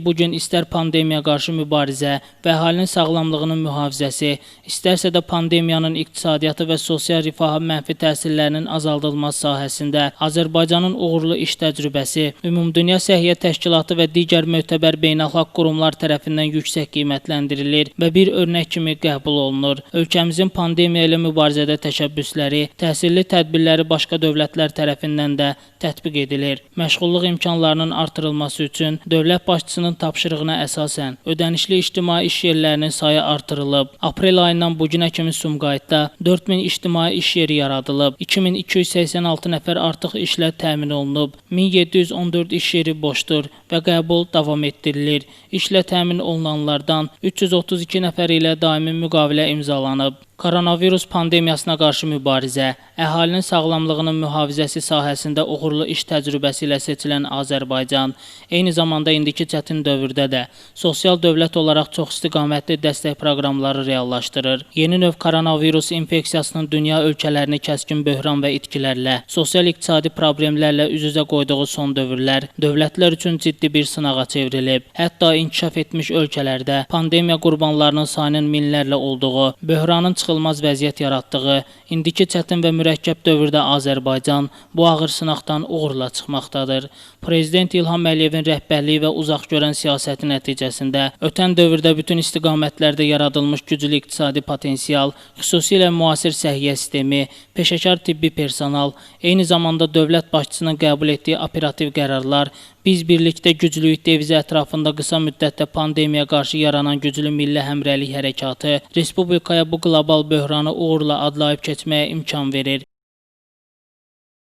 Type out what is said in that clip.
Bu gün istər pandemiyaya qarşı mübarizə və əhalinin sağlamlığının mühafizəsi, istərsə də pandemiyanın iqtisadiyyatı və sosial rifaha mənfi təsirlərinin azaldılması sahəsində Azərbaycanın uğurlu iş təcrübəsi Ümumdünya Səhiyyə Təşkilatı və digər mötəbər beynəlxalq qurumlar tərəfindən yüksək qiymətləndirilir və bir örnək kimi qəbul olunur. Ölkəmizin pandemiya ilə mübarizədə təşəbbüsləri, təsirli tədbirləri başqa dövlətlər tərəfindən də tətbiq edilir. Məşğulluq imkanlarının artırılması üçün dövlət başçısının tapşırığına əsasən ödənişli ictimai iş yerlərinin sayı artırılıb. Aprel ayından bu günə kimi Sumqayıtda 4000 ictimai iş yeri yaradılıb. 2286 nəfər artıq işlə təmin olunub. 1714 iş yeri boşdur və qəbul davam etdirilir. İşlə təmin olunanlardan 332 nəfər ilə daimi müqavilə imzalanıb. Koronavirus pandemiyasına qarşı mübarizə, əhalinin sağlamlığının mühafizəsi sahəsində uğurlu iş təcrübəsi ilə seçilən Azərbaycan, eyni zamanda indiki çətin dövrdə də sosial dövlət olaraq çox istiqamətli dəstək proqramları reallaşdırır. Yeni növ koronavirus infeksiyasının dünya ölkələrini kəskin böhran və itkilərlə, sosial-iqtisadi problemlərlə üz-üzə qoyduğu son dövrlər dövlətlər üçün ciddi bir sınağa çevrilib. Hətta inkişaf etmiş ölkələrdə pandemiya qurbanlarının sayının minlərlə olduğu, böhranın çıxılmaz vəziyyət yaratdığı, indiki çətin və mürəkkəb dövrdə Azərbaycan bu ağır sınaqdan uğurla çıxmaqdadır. Prezident İlham Əliyevin rəhbərliyi və uzaqgörən siyasəti nəticəsində ötən dövrdə bütün istiqamətlərdə yaradılmış güclü iqtisadi potensial, xüsusilə müasir səhiyyə sistemi, peşəkar tibbi personal, eyni zamanda dövlət başçısının qəbul etdiyi operativ qərarlar Biz birlikdə güclüyük devizi ətrafında qısa müddətdə pandemiyaya qarşı yaranan güclü milli həmrəylik hərəkatı respublikaya bu qlobal böhranı uğurla adlayıb keçməyə imkan verir.